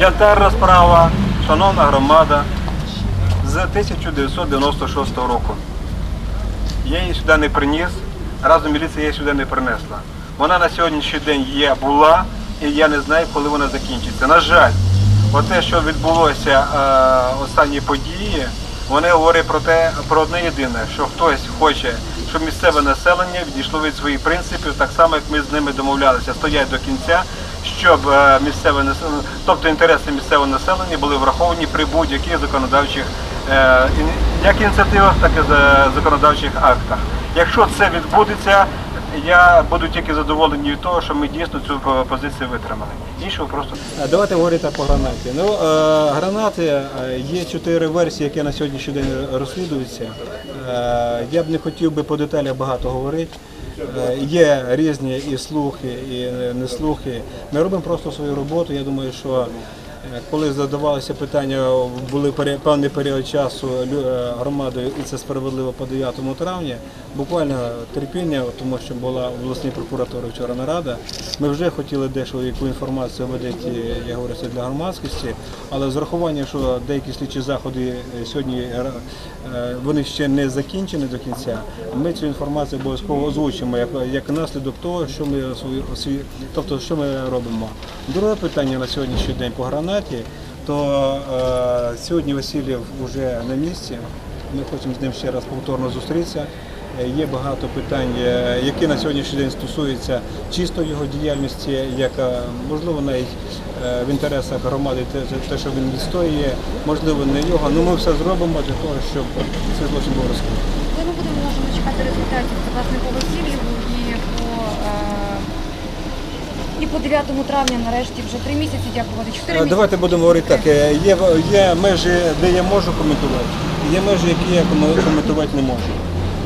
Янтарна справа, шановна громада, з 1996 року. Я її сюди не приніс, разом міліція її сюди не принесла. Вона на сьогоднішній день є, була, і я не знаю, коли вона закінчиться. На жаль, те, що відбулося е, останні події, вони говорять про те, про одне єдине, що хтось хоче, щоб місцеве населення відійшло від своїх принципів, так само як ми з ними домовлялися, стоять до кінця, щоб е, місцеве населення, тобто інтереси місцевого населення були враховані при будь-яких законодавчих е, як ініціативах, так і за- законодавчих актах. Якщо це відбудеться, я буду тільки задоволений від того, що ми дійсно цю по- позицію витримали. Іншого просто давайте говорити по гранаті. Ну е, гранати є чотири версії, які на сьогоднішній день розслідуються. Я б не хотів би по деталях багато говорити. Е, Є різні і слухи, і не слухи. Ми робимо просто свою роботу. Я думаю, що коли задавалося питання, були певний період часу е, громадою, і це справедливо по 9 травня. Буквально терпіння, тому що була в обласній прокуратурі вчора нарада. Ми вже хотіли дещо яку інформацію видати, я говорю, це для громадськості, але з урахуванням, що деякі слідчі заходи е, сьогодні е, е, вони ще не закінчені до кінця. Ми цю інформацію обов'язково озвучимо як, як наслідок того, що ми тобто, що ми робимо. Друге питання на сьогоднішній день по гранаті, то е, сьогодні Васильєв вже на місці. Ми хочемо з ним ще раз повторно зустрітися. Е, Є багато питань, е, які на сьогоднішній день стосуються чисто його діяльності, яка можливо навіть е, в інтересах громади те, що він відстоює, можливо, не його. Ну ми все зробимо для того, щоб цей злочин був розкритий. Ми будемо чекати результатів це власне по Васильєву і по, е, і по 9 травня нарешті вже три місяці дякувати. Чотири Е, місяці. Давайте будемо говорити так. е, Є, є межі, де я можу коментувати, є межі, які я коментувати не можу.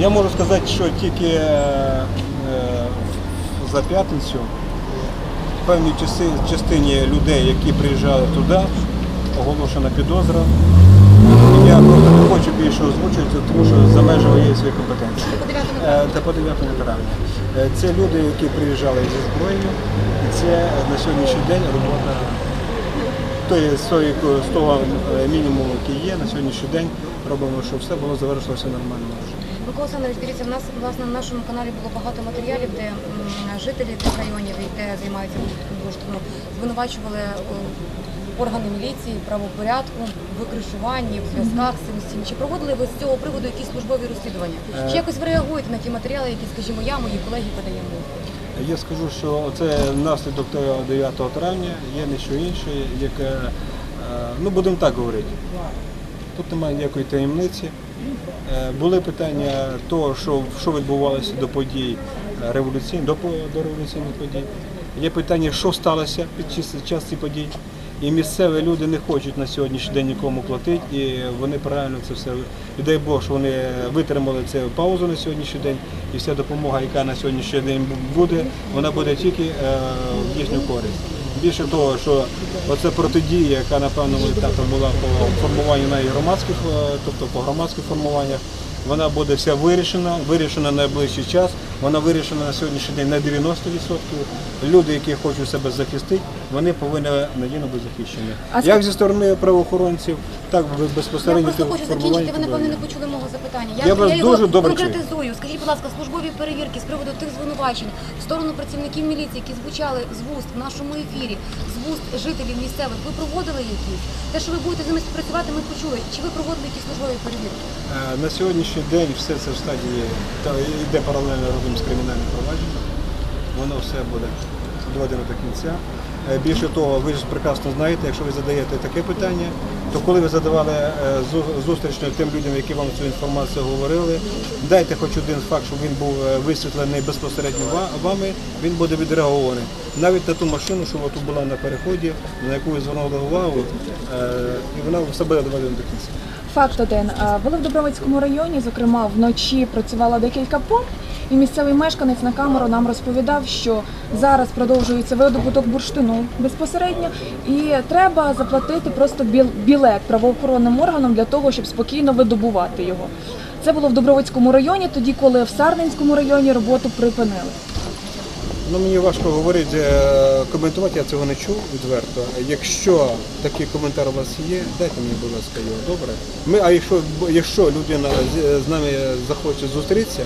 Я можу сказати, що тільки е, е, за п'ятницю в певній частині людей, які приїжджали туди, оголошена підозра. Хочу більше озвучувати, тому що за межами є свої компетенції. По 9 Е, травня. Та по 9 травня. Е, Це люди, які приїжджали зі зброєю, і це на сьогоднішній день робота з, з того е, мінімуму, який є, на сьогоднішній день робимо, щоб все було завершилося нормально. Микола Олександрович, дивіться, в нас власне на нашому каналі було багато матеріалів, де жителі тих районів, де займаються бурштином, звинувачували е, органи міліції, правопорядку, в викришуванні, в зв'язках з цим всім. Чи проводили ви з цього приводу якісь службові розслідування? Чи якось ви реагуєте на ті матеріали, які, скажімо, я, мої колеги подаємо? Я скажу, що це наслідок того 9 травня, є не що інше, яке, е, ну будемо так говорити. Тут немає ніякої таємниці. Е, Були питання того, що, що відбувалося до подій е, революційних, до, до революційних подій. Є питання, що сталося під час цих подій. І місцеві люди не хочуть на сьогоднішній день нікому платити, і вони правильно це все. І дай Бог, що вони витримали цю паузу на сьогоднішній день, і вся допомога, яка на сьогоднішній день буде, вона буде тільки е, в їхню користь. Більше того, що оце протидія, яка на певному етапі була по формуванню навіть громадських, е, тобто по громадських формуваннях, вона буде вся вирішена, вирішена на найближчий час. Вона вирішена на сьогоднішній день на 90%. Люди, які хочуть себе захистити, вони повинні надійно бути захищені. Як зі сторони правоохоронців, так і Я безпосередньо просто хочу закінчити, ви напевно не почули мого запитання. Я вас його дуже добре конкретизую. Скажіть, будь ласка, службові перевірки з приводу тих звинувачень в сторону працівників міліції, які звучали з вуст в нашому ефірі, з вуст жителів місцевих, ви проводили якісь? Те, що ви будете з ними співпрацювати, ми почули. Чи ви проводили якісь службові перевірки? Е, На сьогоднішній день все це в стадії та йде паралельно разом з кримінальним провадженням. Воно все буде доведено до кінця. Е, Більше того, ви ж прекрасно знаєте, якщо ви задаєте таке питання, то коли ви задавали е, зу- зустрічно тим людям, які вам цю інформацію говорили, дайте хоч один факт, щоб він був е, висвітлений безпосередньо ва- вами, він буде відреагований. Навіть на ту машину, що от була на переході, на яку ви звернули увагу, і вона все буде доведено до кінця. Факт один. Були в Добровицькому районі, зокрема, вночі працювало декілька помп, і місцевий мешканець на камеру нам розповідав, що зараз продовжується видобуток бурштину безпосередньо, і треба заплатити просто білет правоохоронним органам для того, щоб спокійно видобувати його. Це було в Добровицькому районі, тоді, коли в Сарненському районі роботу припинили. Ну мені важко говорити, е, коментувати, я цього не чув відверто. Якщо такий коментар у вас є, дайте мені, будь ласка, його, добре. Ми, а якщо, якщо людина з, нами захоче зустрітися,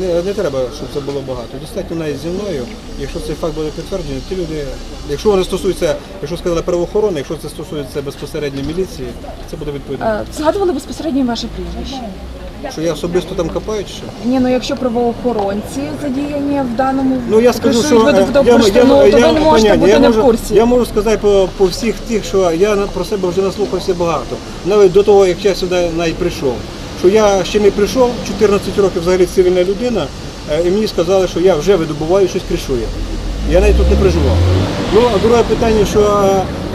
не, не треба, щоб це було багато. Достатньо навіть зі мною. Якщо цей факт буде підтверджений, ті люди, якщо вони стосуються, якщо сказали правоохорони, якщо це стосується безпосередньо міліції, це буде відповідно. Е, Згадували безпосередньо ваше прізвище. Що я особисто там копаю чи що? Ні, ну якщо правоохоронці задіяні в даному Ну я скажу, що е, я, ви не можете бути я не можу, в курсі. Я можу сказати по, по всіх тих, що я на- про себе вже наслухався багато. Навіть до того, як я сюди навіть прийшов. Що я ще не прийшов, 14 років взагалі цивільна людина, е, і мені сказали, що я вже видобуваю щось кришує. Я навіть тут не проживав. Ну, а друге питання, що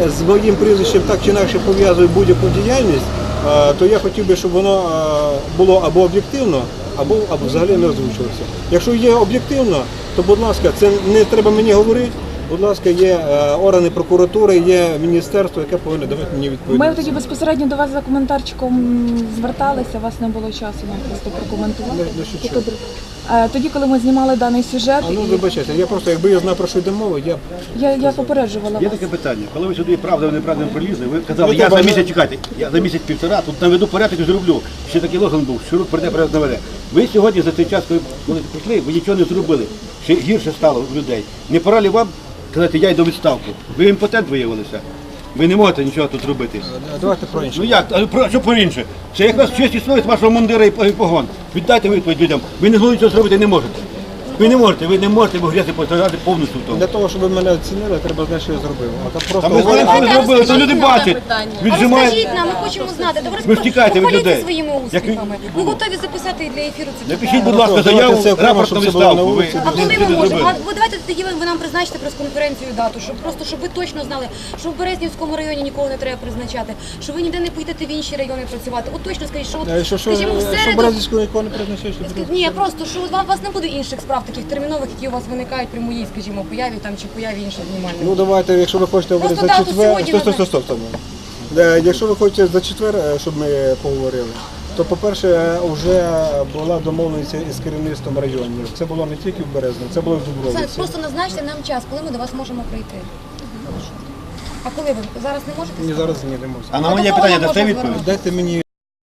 е, з моїм прізвищем так чи інакше пов'язує будь-яку діяльність, е, то я хотів би, щоб воно було або об'єктивно, або, або взагалі не озвучувалося. Якщо є об'єктивно, то будь ласка, це не треба мені говорити. Будь ласка, є е, органи прокуратури, є міністерство, яке повинно давати мені відповідь. Ми тоді безпосередньо до вас за коментарчиком зверталися, у вас не було часу нам просто прокоментувати. Не- не що Тільки чого. др- Е, Тоді, коли ми знімали даний сюжет, А ну і вибачайте, я просто якби я знав про що йде мова, я б я, я попереджувала Є вас. таке питання. Коли ви сюди правда неправда прилізли, ви казали, Ну, я треба, за ну- місяць чекайте, я за місяць півтора, тут наведу порядок і зроблю. Ще такий лозунг був, що рук прийде, порядок наведе. Ви сьогодні за цей час, коли коли прийшли, ви нічого не зробили. Ще гірше стало в людей. Не пора ли вам казати, я йду відставку? Ви імпотент виявилися. Ви не можете нічого тут робити. Давайте про інше. Ну як, а про що про інше? Це якраз честь існує з вашого мундира і погон. Віддайте відповідь людям. Ви не зможете цього зробити не можете. Ви не можете, ви не можете, бо грязі постраждати повністю в тому. Для того, щоб ви мене оцінили, треба знати, що я зробив. А так просто Та ми знаємо, що ви зробили, то люди бачать. А Віджимають. розкажіть нам, ми хочемо знати. Добре, Ви ж тікаєте від похваліться людей. своїми Як ви- успіхами. Ми готові записати і для ефіру це Напишіть, питання. будь ласка, Давайте заяву, це окремо, рапорт щоб на це було на відставку. Ви вулиці. А коли ви ми не можемо? зробили. Ви давайте тоді ви ви нам призначите прес-конференцію дату, щоб просто щоб ви точно знали, що в Березнівському районі нікого не треба призначати, що ви ніде не поїдете в інші райони працювати. От точно скажіть, що от, Е, Що, що, скажімо, в що середу. Бразильського нікого не призначаєш? що Ні, просто що у вас у вас не буде інших справ таких термінових, які у вас виникають при моїй, скажімо, появі там чи появі інших знімальних. Ну давайте, якщо ви хочете говорити Просто за дату четвер. сьогодні Стоп, стоп, стоп, стоп, стоп. Е, Якщо ви хочете за четвер, е, щоб ми поговорили, то по-перше, вже була домовленість із керівництвом районів. Це було не тільки в Березні, це було в Олександр, Дубровиці. просто назначте нам час, коли ми до вас можемо прийти. А коли ви зараз не можете? Ні, зараз ні, не можу. А на моє питання дасте відповідь? Дайте мені